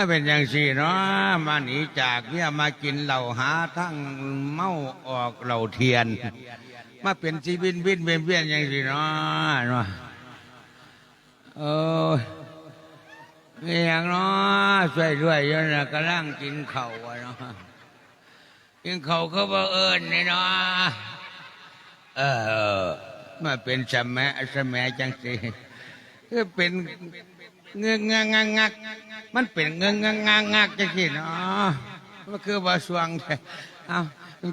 าเป็นอย่างสี่เนาะมาหนีจากเนี่ยมากินเหล่าหาทั้งเมาออกเหล่าเทียน มาเป็นชีวินวินเวียนเวียนอย่างสี่เนาะเนาะเออนี่อย่างเนาะช่วยด้วยยนะกำลังกินเข่าเนาะกินเข่าเขาบอกเอิญนี่เนาะเออมาเป็นสมะสมะจังสิคือเป็น เงื้อเงื้องักงักมันเป็นเงื้อเงื้องักงักจังสิเนาะมันคือว่าสวงแท้เอ้า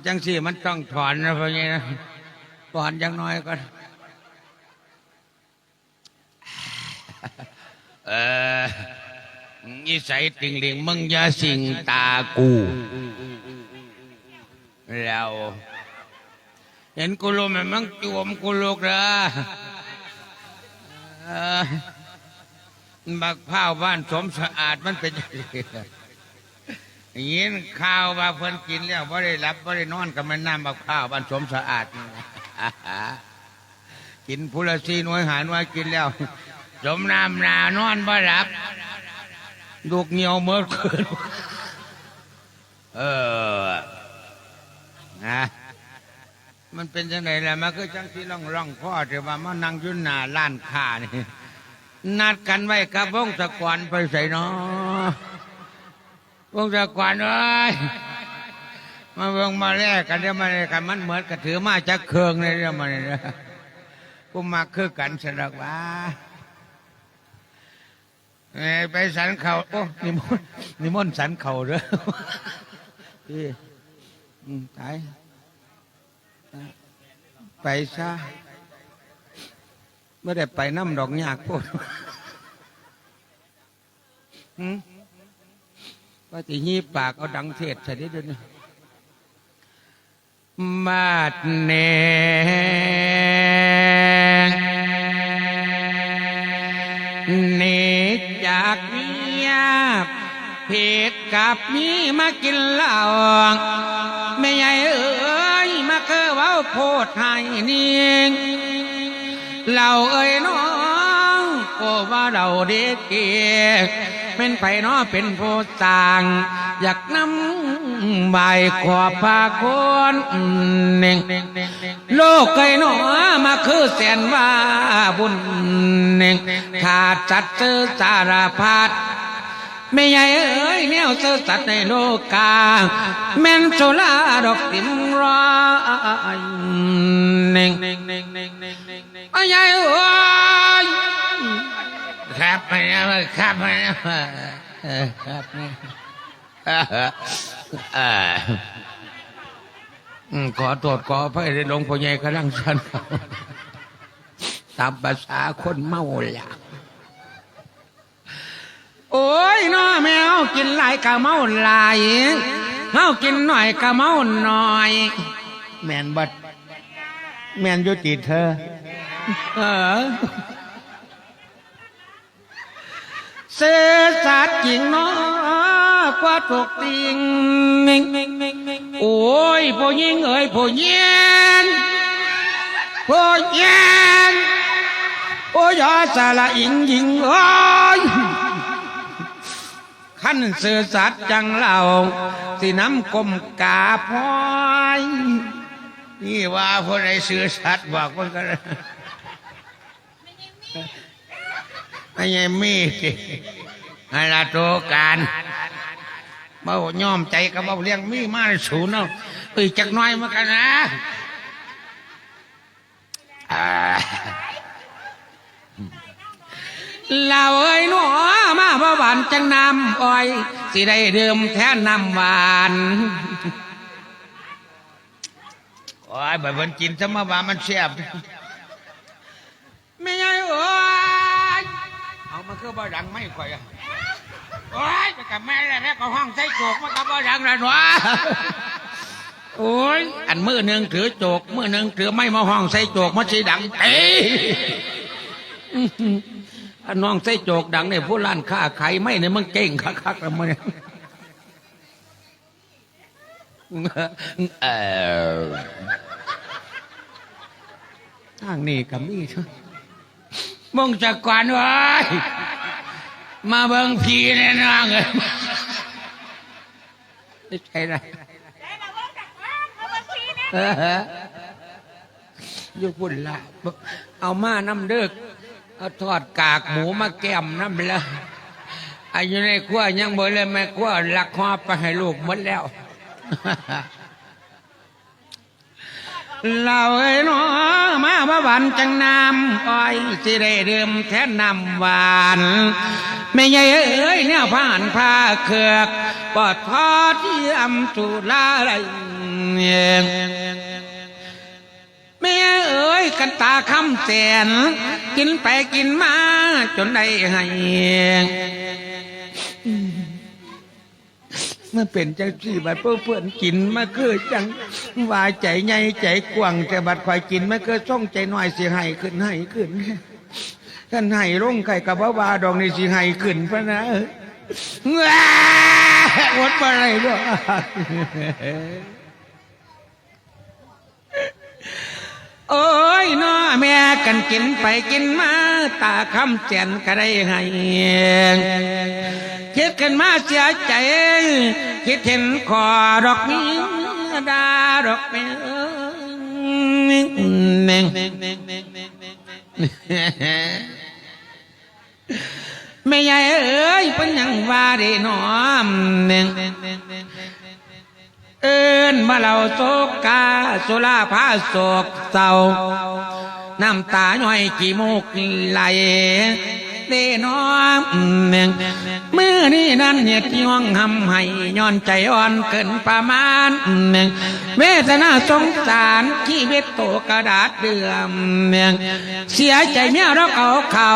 จังสิมันต้องถอนนะพะเนี่ยนะถอนจังน้อยก็เออนิสัยติงลิงมึงอย่าสิงตากู แล้ว เห็นกูรู้ไหมมึงจวมกูลูกเหรอ บักผ้าวบ้านสมสะอาดมันเป็นจังซี่ยินข้าวว่าเพิ่นกินแล้วบ่ได้รับบ่ได้นอนกับมันน้ำบักผ้าวบ้านสมสะอาดกินพุลซีน่วยหารว่ากินแล้ว สมน้ำนานอนบ่หลับลูกเหนียวเมื่อคืนเออนะมันเป็นจังไดล่ะมันก็จังที่ร่องร่องพ่อแต่ว่ามานั่งยุ่นหน้าร้านค้านี่ นัดกันไว้กับวงศกรไปใส่เนาะวงศกรเอ้ยมาเบิ่งมาแลกกันเดี๋ยวมาแลกกันมันเหมือนกับถือมาจากเครื่องเลยเดี๋ยวมาเนี่ยกูมาคือกันสนักว่าไปสันเขาโอ้นิมนต์นิมนต์สันเขาเด้อพี่อืมตายไปซะ ไม่ได้ไปน้ำดอกยากพูดว่าจะยีปากเอาดังเทศใส่ได้ด้วยนะมาดเนเนจากเมียเพดกับมีมากินเหล้าไม่ใหญ่เอ้ยมาเคอเว้าโพดให้นิ่ง เราเอ้ยน้องโอ้ว่าเราเด็กเกียเป็นไผน้อเป็นผู้ต่าง อยากนำใบขอบพาคนหนึ่งโลกไก่หนอมาคือแสนว่าบุญหนึ่งขาดจัดเจอสารพัด ไม่ใหญ่เอ้ยแนวซื้อสัตว์ในโลกา แม่นโซลาดอกติมรอยหนึ่งไม่ใหญ่เอ้ยครับไปนะครับไปนะครับนี่อ่าอืมขอโทษขออภัยในหลวงพ่อใหญ่กำลังสันตามภาษาคนเมาหลักโอ้ ยน้อแมวกินหลายกะเมาหลายเฮากินหน่อยกะเมาหน่อย แมนบัดแมนยุติเธอ เออเสสัตว์จริงนาะกว่าถูกติงโอ้ยผู้หญิงเอ้ยผู้หญิงผู้หญิงโอ้ยอย่าสาละอิงหญิงเอ้ย ขั้นเสือสัตว์จังเล่าสิน้ำกลมกาพอยนี่ว่าผู้ใดเสือสัตว์บอกมันก็ไอ้ยังมีสิให้ละโตการเมาย่อมใจกับเบาเลี้ยงมีมาสูนเนาะเอ้ยจักน้อยมากันนะ อ่าเราเอ้ยหนอมาบ่หวานจังน้ำอ้อย สิได้ดื่มแทนน้ำหวานโอ้ยแบบมันกินซะมาว่ามันแซ่บไม่ไงโอ้ยเอามาคือบ่ดังไม่ค่อยอะโอ้ยไปกับแม่แล้วแม่ก็ห้องใส่โจกมากับว่าดังแล้วหนวะโอ้ยอันมือหนึ่งถือโจกมือหนึ่งถือไม่มาห้องใส่โจกมันสีดังเตะอั นน้องใส่โจกดังเนี่ยผู้ล้านค้าขายไม่เนี่ยมึงเก่งคักๆแล้วมึงเออทางนี้กับมีเถอะมึงจะกวนไว้มาเบิ่งพีแน่นอนเลยไม่ใช่ไรได้มาว่าจากบ้านมาบัญชีนะเอออยู่พุ่นละเอามาน้ำเดึก เอาทอดกากหมูมาแก้มน้ำเละอายุในขั้วยังบ่เลยแม่ขั้วลักหอบไปให้ลูกหมดแล้วเราเอ้ยนาะมาว่าวานจังน้ำอ้อยสิได้เดิมแทนน้ำหวานไม่ใหญ่เอ้ยเนี่ยผ่านผ้าเขือกปอดทอดที่อำจุลาไรแม่เอ้ย กันตาคำแสน กินไปกินมา จนได้ให้เมื่อเป็นจังสี่บัดเพื่อเพื่อนกินมาคือจังว่าใจใหญ่ใจกว้างแต่บัดคอยกินมาคือส่องใจน้อยสิให้ขึ้นให้ขึ้นท่านให้ร่งไข่กับว่าวาดอกนี่สิให้ขึ้นพะนะว้าอดอะไรด้วย โอ้ยน้อแม่กันกินไปกินมาตาคำแจนก็ได้ให้คิดกันมาเสียใจ คิดเห็นคอดอกมีดาดอกเมไม่ใหญ่เอ้ยเป็นยังว่าได้น้อมเน่ง เอินมาเราโศกกาสุลาพาโศกเศร้าน้ำตาหน่อยกี่มูกไหลเดน้องเน่งเมื่อนี้นั่นเหตุย่องหำให้ย้อนใจอ่อนเกินประมาณเน่งเวทนาสงสารชีวิตโตกระดาษเดือมเน่งเสียใจเมียรักเอาเข่า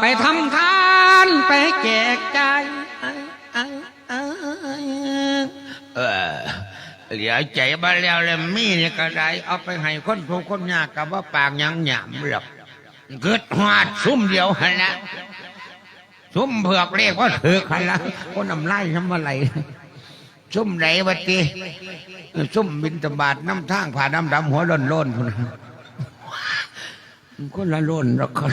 ไปทำทานไปแจกใจ เออเหลียวใจบ้าแล้วเลยมีนี่ก็ได้เอาไปให้คนทุกคนยากกับว่าปากยังหยามหรอกเกิดหวาดซุ่มเดียวหันละซุ่มเผือกเรียกว่าถือหันละคนนำไล่ทำอะไรซุ่มไหนวะตีซุ่มบินตบาดน้ำทางผ่าน้ำดำหัวล้นล้นคนคนละล้นหรอกคน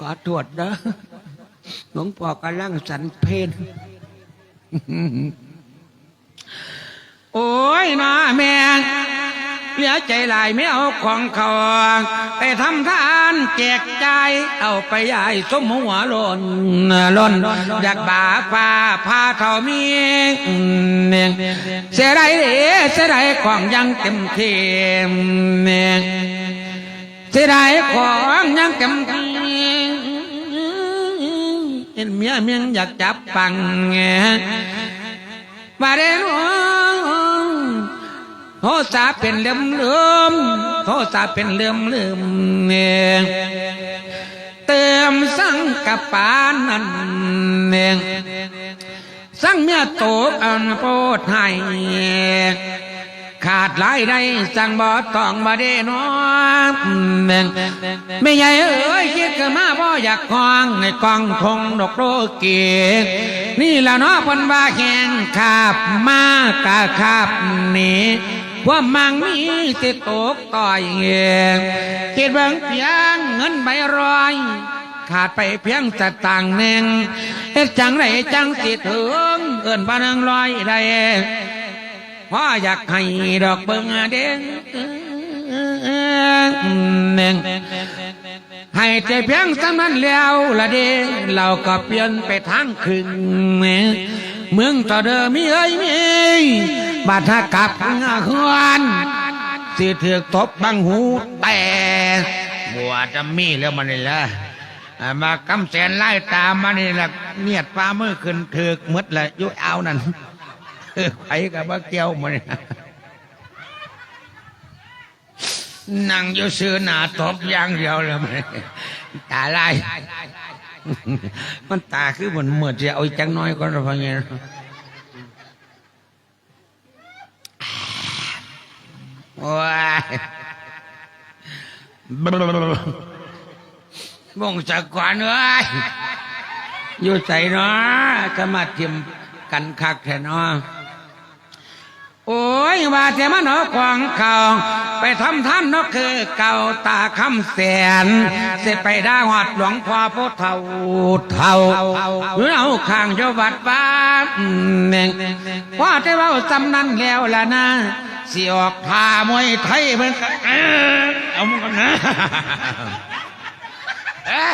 ขอตรวจนะหลวงพ่อกำลังสันเพน โอ้ยนะแม่เหลือใจหลายไม่เอาของเขาไปทำทานแจกใจายเอาไปยายสมหัวล่นล่นอยากบาฟ้าพาเขามีเสียดายเด้เสียดายของยังเต็มเที่เสียดายของยังเต็มที่ เห็นเมียเมียงอยากจับปังแงบาเรนโทษาเป็นเลื่อมเลื่อมโทษาเป็นเลื่อมเลื่อมเนี่ยเติมสังกับปานนั่นเนี่ยสังเมียโตกอันโปรดให้ ขาดหลายได้สั่งบ่ต้องบ่ได้น้องไม่ใหญ่เอ้ยคิดกันมาบ่อยากกองในกองทงดอกโรเกตนี่ละเนาะพันว่าแข่งขาบมากะขาบหนีว่ามังมีติดตกต่อยเองคิดเบิ่งเพียงเงินใบร้อยขาดไปเพียงสต่างหนึ่งเฮ็ดจังไรจังสิถึงเอินพนังร้อยได้ พ่ออยากให้ดอกเบิ่งเด้งเน่งให้ใจเพียงสำนั้นแล้วละเด้เราก็เปลี่ยนไปทางครึ่งเมืองต่อเดิมมีเอ้ยมีบาดถ้ากลับงาควนสิเถือกตบบังหูแต่บัวจะมีแล้วมันนี่ละมากำแสนไล่ตามมานี่ละเมียดฟ้ามือขึ้นเถือกมดละยุเอานั่น ไปกับว่าเกี้ยวมันนั่งอยู่ซื้อหนาตบอย่างเดียวเลยมันตาลายมันตาคือมันเหมือนจะเอาจังน้อยก็ระพังเงี้ยว้ามงจักกวนเอ้ยอยู่ใส่เนาะจะมาเทียมกันคักแท้เนาะ โอ้ยว่าแต่มันเอาของเขาไปทำท่านนกคือเก่าตาคำแสนเสไปได้หอดหลวงพ่อพุทธเท่าเท่าเอาข้างโยวัดบ้านเน่งว่าได้เว่าจำนั้นแล้วล่ะนะสิออกพามวยไทยเพิ่นเอามึงกันนะเอ๊ะ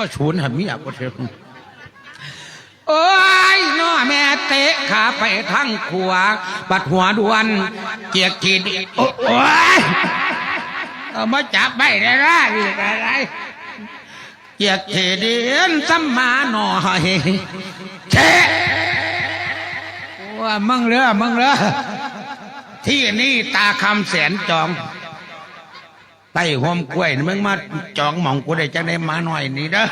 มาชูนหันมีอยากกว่เธอะ โอ้ยน้อแม่เตะขาไปทางขวาปัดหัวดวน เกียกขีดโอ้ยเอามาจับไม่ได้ละอีกอะไรเกียกขีดเดียนสัมมาหน่อยเจ๊ว่ามึงเรือมึงเรือที่นี่ตาคำแสนจองไต้หอมกล้วยนี่มึงมาจองหมองกูได้จังได้มาหน่อยนี่เด้อ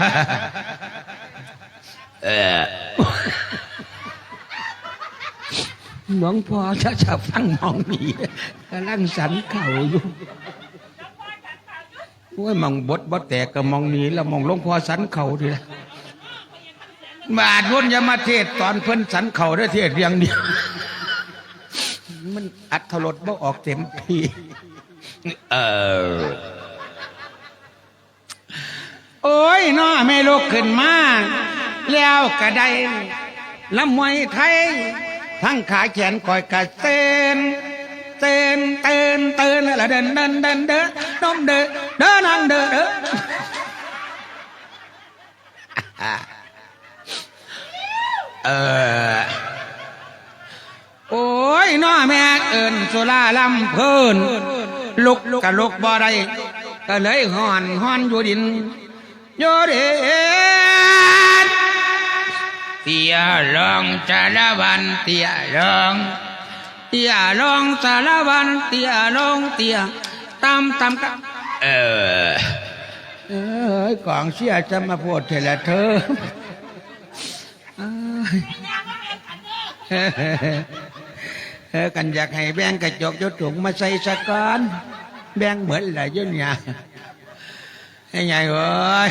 เออ หลวงพ่อจะจะฟังมองนี่กำลังสันเข่าอยู่โอ้ยมองบดบดแตกก็มองนี้แล้วมองหลวงพ่อสันเข่าดีละบาดวนยามาเทศตอนเพิ่นสันเข่าได้เทศอย่างเดียวมันอัดทรดบ่ออกเต็มทีเออโอ้ยน้อแม่ลูกขึ้นมาแล้วก็ได้ลำมวยไทย ทั้งขาแขนคอยกระเต้นเต้นเต้นเต้นแล้วเดินเดินเดินเดินน้มเดินเดินนั่งเดินเดินเออโอ้ยน้อแม่เอินสุราลำเพิ่นลุกกะลุกบ่ได้ก็เลยห่อนห่อนอยู่ดินอยู่ดิน ตียลองจาละวันเตียลองเตียลองจาละวันเตียลองเตียตามตามกันเออเอ้กองเสียจะมาพูดเถอะละเธอเอ้ยเอกันอยากให้แบ่งกระจกยศถุงมาใส่สกอนแบ่งเหมือนอะไรยุ่นเนี่ยให้ไงเว้ย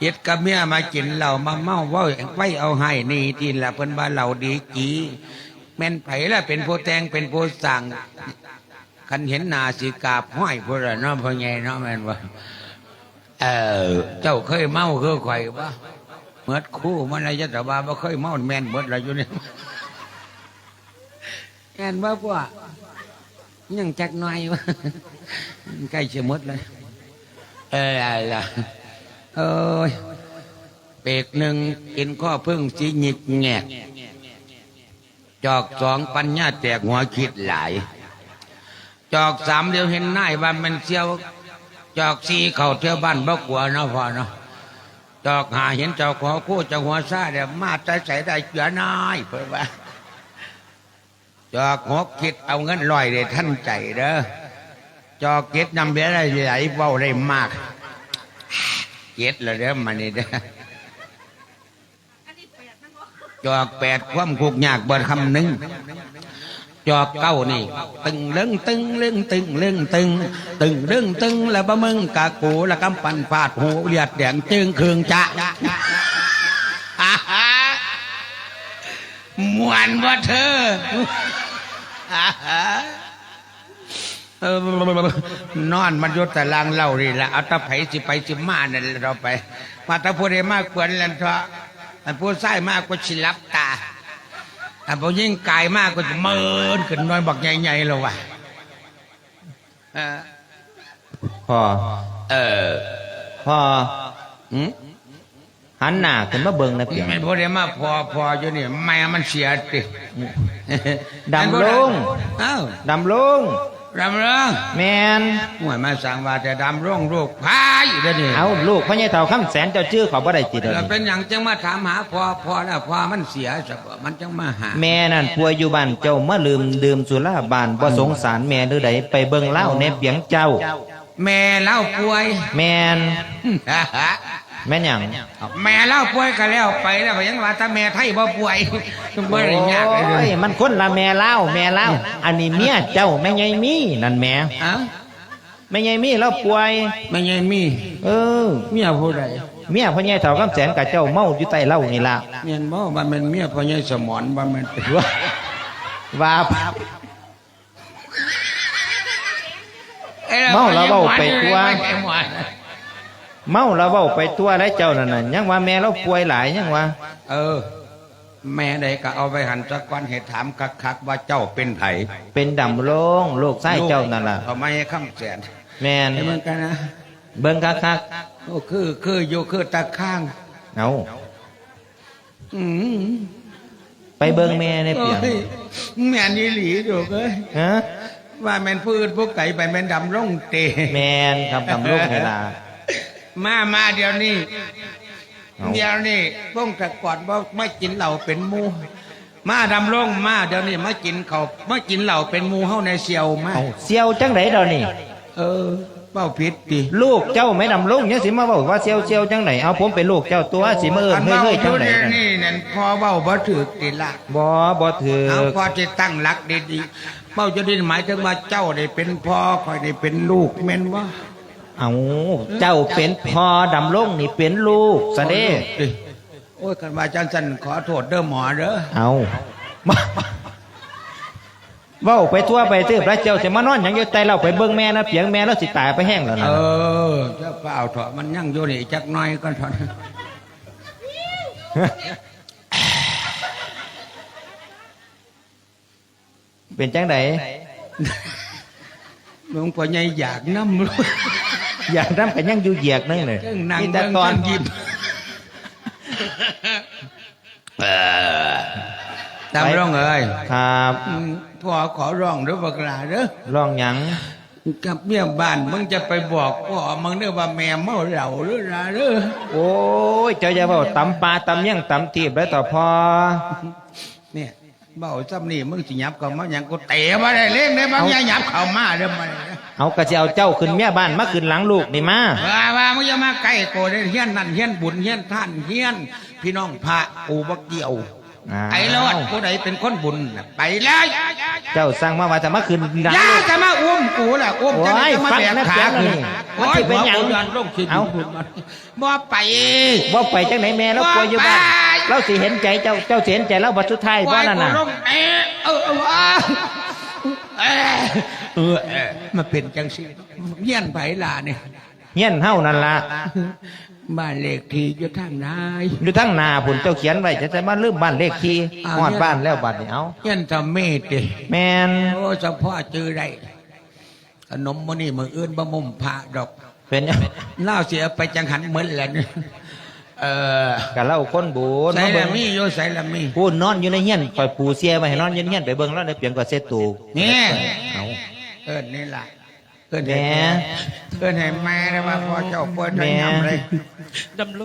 เฮ็ดกับเมียมากินเหล้ามาเมาว่าไว้เอาให้นี่ทีละเพิ่นว่าเหล้าดีจีแม่นไผละเป็นผู้แตงเป็นผู้สั่งคันเห็นนาสิกาบห้อยพุ่นละเนาะพ่อใหญ่เนาะแม่นว่าเออเจ้าเคยเมาคือข่อยบ่เมื่อคู่มันอะไรจะแต่ว่าบ่เคยเมาแม่นเบิดละอยู่เนี่ยแอนว่าพวกยังจักหน่อยวะใกล้จะหมดเลยเอออะไรล่ะ เอ้ยเปกหนึ่งกินข้อพึ่งสีหงิกแงกจอกสองปัญญาแตกหัวคิดหลาย จอกสามเดียวเห็นหน้าว่ามันเสียว จอกสี่เข่าเที่ยวบ้านบ่กลัวนาะพ่อเนาะจอกหาเห็นจ้าขอคู่จ้าหัวซาเดี๋ยวมาใจใส่ได้เจือน้อยเพื่อว่าจอกหกคิดเอาเงินลอยได้ท่านใจเด้อจอกเก็ดนำเบี้ยได้ไหลเบาได้มาก เก็ดละเด้อมานี่เด้อจอกแปดความคุกยากเบิดคำหนึ่งจอกเก้านี่ ตึงเรื่องตึงเรื่องตึงเรื่องตึง ตึงเรื่องตึงแล้วบะมึงกะกูแล้วกำปั่นฟาดหูเลียดแดงจึงเคืองจะมวนบ่เธอเออ นอนมันยุตารางเล่านี่ละเอาตะไผสิไปสิมาเนั่นเราไปมาตะพูดได้มากกว่านั้นเถอะอันพูดไส้มากกว่าชิลับตาอันพูดยิ่งกายมากกว่าเมินขึ้นน้อยบักใหญ่ๆแล้วะเออพ่อเออพ่อหืมหันหน้าขึ้นมาเบิ่งนะเพียงมันพูดได้มาพอพออยู่นี่แม่มันเสียติดำลงเอ้าดำลง ดำรงแมนหวยมาสั่งว่าแต่ดำรงลูกพายเด้อนี่เอาลูกพ่อใหญ่เฒ่าคำแสนเจ้าชื่อเขาบ่ได้ติดเลแล้วยเป็นอย่างจังมาถามหาพอพอแล้วพอมันเสียสักมันจังมาหา แม่นั่นป่วยอยู่บ้านเจ้ามาลืมดื่มสุราบานบ่สงสารแม่หรือใดไปเบิ่งเล่าแน่เปียงเจ้า แม่เล่าป่วย แม่น แม่นหยังแม่เล่าป่วยก็แล้วไปแล้วก็ยังว่าถ้าแม่ไทยบ่ป่วยบ่ได้ยากเลยโอ้ยมันคนละแม่เล่าแม่เล่าอันนี้เมียเจ้าแม่ใหญ่มีนั่นแม่เอ้าแม่ใหญ่มีแล้วป่วยไม่ใช่มี เออ เมียผู้ใดเมียพ่อใหญ่เฒ่าคำแสนกับเจ้าเมาอยู่ใต้เหล้านี่ล่ะเมียนบ่ว่ามันเมียพ่อใหญ่สมรบ่แม่นเป็นว่าว่าเมาแล้วเว้าไปทั่ว ไปหมดเมาแล้วเว้าไปตัวแล้วเจ้านั่นน่ะยังว่าแม่เราป่วยหลายยังว่า เออ แม่ใดก็เอาไปหันสักวันเหตุถามคักๆว่าเจ้าเป็นไผเป็นดำโลงลูกไส้เจ้านั่นล่ะเอาไม่ให้ข้ามแสนแม่นเหมือนกันนะเบิ่งคักโอ้คือคืออยู่คือตาข้าง ๆเอาอืมไปเบิ่งแม่ในเปียงโอ้ยแม่นี่หลีดูเอ้ยฮะว่าแม่นพืชพวกไก่ไปแม่นดำร่องเตแม่นครับดำโลงเวลา มามาเดี๋ยวนี้ เอาเดี๋ยวนี้พวกแต่ก่อนว่าไม่กินเหล้าเป็นหมูมาดำร่องมาเดี๋ยวนี้มากินเขาวมากินเหล้าเป็นหมูเฮาในเซียวมาเอาเสียวจังไดดอกนี่ เออเป้าผิดดิลูกเจ้าไม่ดำโลงยังสิมาบอกว่าเสียวเสียวจังไหนเอาผมเป็นลูกเจ้าตัวสิมาเอิ้นอันเฮ้ยเว้าเฮ้ยอจังยู่ไหนเดี๋ยวนั่นนี่นั่นพอเว้าบ่ถูกติละ บ่บ่ถือเอาพอจะตั้งหลักดีๆเป้าจะดินหมายถึงว่าเจ้าได้เป็นพ่อคอยได้เป็นลูกแม่นว่า เอาเจ้าเป็นพ่อดำโลงนี่เป็นลูกซะเด้ดิโอ้ยกันว่าจังสันขอโทษเด้อหมอเด้อเอามาเว้าไปทั่วไปตื้อพระเจ้าจะมานอนหยังอยู่ใต้เราไปเบิ่งแม่นะเปียงแม่เราสิตายไปแห้งแล้วเอนะอเจ้าเปล่าเถอะมันยั่งอยู่นี่จักหน้อยก็เถอะเป็นจังไดหลวงพ่อใหญ่อยากน้ำรู้ อยากน้ำกันยังอยู่เหยียกนึงเลยเรื่องนั่งมีแต่เรื่องตอนหยิบตามร้องเอ้ยครับอืมพ่อขอร้องเด้อบักหลาเด้อลองหยังกับเมียบ้านมึงจะไปบอกพ่อมึงเด้อว่าแม่เมาเหล้าหรือล่ะเด้อโอ้ยเจ้าอย่าเว้าตำปลาตำเมี่ยงตำทีบแล้วต่อพอเนี่ยเบ้าซ้ำนี่มึงสิหยับเข้ามาหยังกูเตะมาได้เล่นได้บ้างอย่าหยับเข้ามาเด้อมา เลยนะเอากระเจ้าเจ้าขึ้นเมียบ้านมาขึ้นหลังลูกนี่มาว่าว่ามึงอย่ามาใกล้กูเด้อเฮียนนั่นเฮียนบุญเฮียนท่านเฮียน พี่น้องพระกูบักเดียวอ้าวไอ้รอดผู้ใดเป็นคนบุญน่ะไปเลยเจ้าสั่งมาว่าจะมาขึ้นหลังอย่าลูกจะมาอุ้มกูล่ะอุ้มจะได้จะมาโอ้ยแบกฟังนะขาขึ้นเสียงนี่มันสิเป็นหยังโอ้หัวกูดันลงสิเอ้าบ่ไปว่าไปจังไหนแม่เราป่วยอยู่บ้านว่าไปเราสิเห็นใจเจ้าเจ้าสิเห็นใจเราบัดสุดท้ายว่านั่นน่ะกูลงเอะเออเอออ้า เออเออเออมาเป็นจังสิเยี่ยนไผล่ะเนี่ยเฮียนเฮานั่นล่ะบ้านเลขที่อยู่ทางไหนอยู่ทั้งหนาผุนเจ้าเขียนไว้จะจะมาลืมบ้านเลขที่อ้าวฮอดบ้านแล้วบัดนี้เอาเยี่ยนทำเมตดิแมนโอ้เฉพาะจื้อได้ขนมมันนี่มืออื่นบะมุมพระดอกเป็นหยังเล่าเสียไปจังหันเหมือนแหละ เนี่ยเออกะเล่าคนบุญใส่มาละเบิ่งมีโยใส่ละมีพูดนอนอยู่ในเฮียนคอยปูเสียไว้ให้นอนอยู่ในเฮียนไปเบิ่งแล้วในเปลี่ยนก็เสร็จตูนี่เอาเอินนี่ล่ะเอินแหม่ให้เอินให้แม่ได้ว่าพอเจ้าป่วยทั้งยำเลยดำล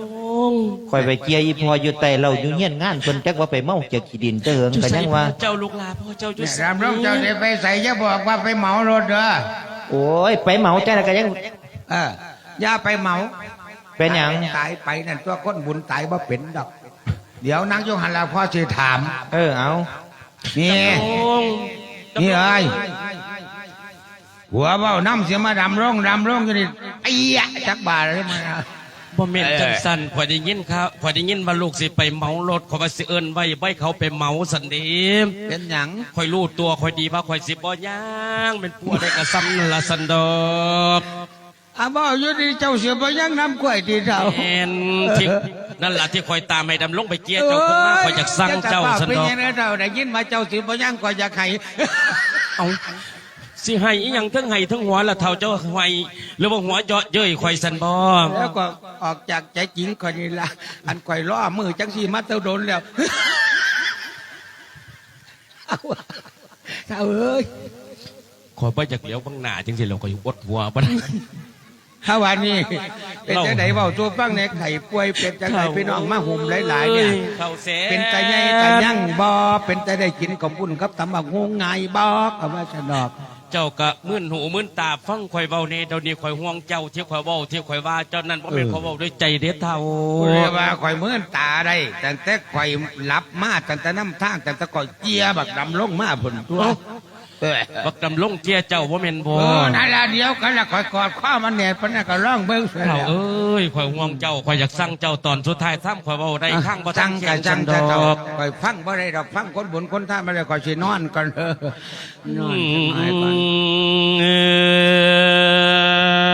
งคอยไปเกียร์อีพออยู่ใต้เราอยู่เฮียนงานเพิ่นจักว่าไปเมาเจอขี้ดินเจอเหิงก็ยังว่าเจ้าลูกหลาพ่อเจ้าจุเนี่ยสรำร้องเจ้าได้ไปใส่จะบอกว่าไปเหมารถเด้อโอ้ยไปเมาแต่ละก็ยังเอออย่าไปเหมา เป็นหยัง ตายไปนั่นตัวคนบุญตายว่าเป็นดอก เดี๋ยวนางโยหันลาพ่อสิถาม เออเอานี่ลงนี่เอ้ยหัวเบ้าน้ำเสียมาดำร้องดำร้องอยู่นี่ไอ้ยะจักบาทเลยมันบ่แม่นจังสันพอได้ยินครับพอได้ยินว่าลูกสิไปเหมารถขอยว่าสิเอิ้นไว้ไว้เขาไปเหมาสันเดีเป็นหยัง คอยรู้ตัวคอยดีว่าคอยสิบ่ย่างเป็นผัวได้กระซ้ำนั่นละสันดอก อาบ่อยู่ดีเจ้าเสียไปยังน้ำกล้วยตีเท่าแม่นที่นั่นล่ะที่คอยตามให้ดำลงไปเกียร์เจ้าขึ้นมาคอยอยากสั่งเจ้าสันเป็นดอกยังไงเจ้าได้ยินมาเจ้าเสียไปยังก็อยากให้เอาสิให้อีหยังทั้งให้ทั้งหัวละเท่าเจ้าให้หรือว่าหัวเจาะเย้ยคอยสันบ่แล้วก็ออกจากใจจริงคนนี้ละอันข่อยล้อมือจังสีมาเต้าโดนแล้วเอาเจ้าเอ้ยขอยบ่อยากเหลียวบังหน้าจังสิเราก็อยู่บดหัวบ่ได้ ถ้าวันนี้เป็นจังไหนเบาตัวฟังในไข่ป่วยเป็นจังไหนพี่น้องมาหุ่มหลายๆเนี่ยเข้าแสเป็นตาใหญ่ตายั่งบอเป็นตาได้กินขอบคุญครับตำบักงงไงบอกเอาว่าชนอกเจ้าก็มื่นหูมื่นตาฟังข่อยเว้าในเดี๋ยวนี้ข่อยห่วงเจ้าที่ข่อยเว้าที่ข่อยว่าเจ้านั้นบ่แม่นข่อยเว้าด้วยใจเด็ดเท่าเรียกว่าข่อยเมื่อนตาได้ตั้งแต่ข่อยหลับมาตั้งแต่น้ำทางตั้งแต่ข่อยเจียบักดำลงมาผลตัวเออ บักดำลงเจียเจ้าบ่แม่นบ่เออนั่นละเดียวกันละข่อยกอดข้อมันแหนปนนั้นก็ร้องเบิ้งเสียเท่าแล้วเอ้ยข่อยห่วงเจ้าข่อยอยากสั่งเจ้าตอนสุดท้ายซ้ำข่อยเว้าได้ข้างบ่จัทังงกัแข่นงจัจังงแต่ดดออกกข่อยฟังบ่ได้ดอกฟังคนบุญคนท่ามาเลยข่อยสินอนก่อนเออนอนอืสบายก่อนมเอ้ย